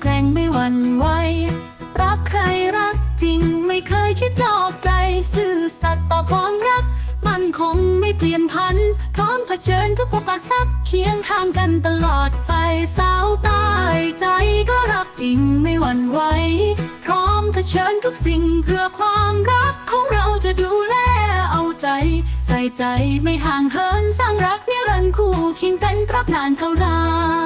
แกร่งไม่หวั่นไหวรักใครรักจริงไม่เคยคิดนอกใจซื่อสัตย์ต่อความรัก มันคงไม่เปลี่ยนพัน พร้อมเผชิญทุกอุปสรรคเคียงข้างกันตลอดไปสาวตายใจก็รักจริงไม่หวั่นไหวพร้อมเผชิญทุกสิ่งเพื่อความรักของเราจะดูแลเอาใจ ใส่ใจไม่ห่างเหินสร้างรักนิรันดร์คู่เคียงกันตราบนานเท่านาน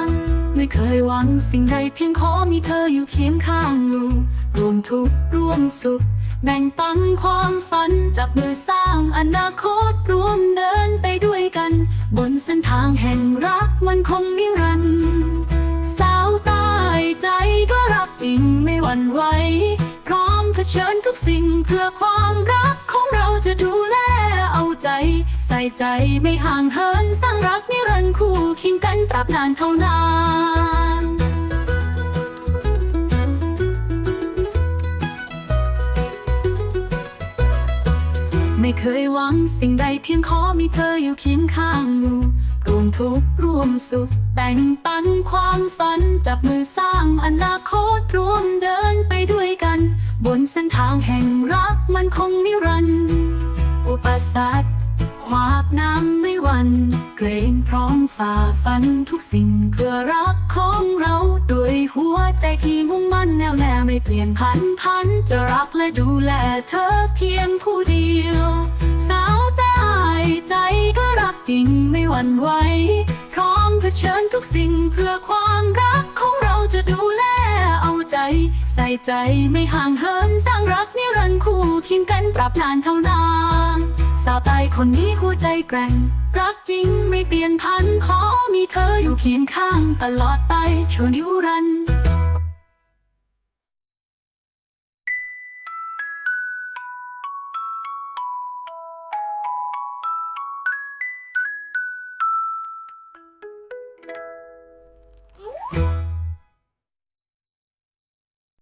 ไม่เคยหวังสิ่งใดเพียงขอมีเธออยู่เคียงข้างอยู่รวมทุกข์ร่วมสุข แบ่งปันความฝันจับมือสร้างอนาคตร่วมเดินไปด้วยกัน บนเส้นทางแห่งรักมันคงนิรันดร์สาวตายใจก็รักจริงไม่หวั่นไหวพร้อมเผชิญทุกสิ่งเพื่อความรัก ใส่ใจไม่ห่างเหินสร้างรักนิรันดร์คู่เคียงกันตราบนานเท่านานไม่เคยหวังสิ่งใดเพียงขอมีเธออยู่เคียงข้างอยู่รวมทุกข์ร่วมสุขแบ่งปันความฝัน จับมือสร้างอนาคตร่วมเดินไปด้วยกัน บนเส้นทางแห่งรักมันคงนิรันดร์ ฝ่าฟันทุกสิ่งเพื่อรักของเราด้วยหัวใจที่มุ่งมั่นแน่วแน่ไม่เปลี่ยนพันพัน จะรักและดูแลเธอเพียงผู้เดียว สาวแต่อายใจก็รักจริงไม่หวั่นไหวพร้อมเผชิญทุกสิ่งเพื่อความรักของเราจะดูแลเอาใจ ใส่ใจไม่ห่างเหินสร้างรักนิรันดร์คู่เคียงกันปรับนานเท่านานสาวใตายคนนี้หัวใจแกร่ง รักจริงไม่เปลี่ยนพันขอมีเธออยู่เคียงข้างตลอดไปชั่วนิรันดร์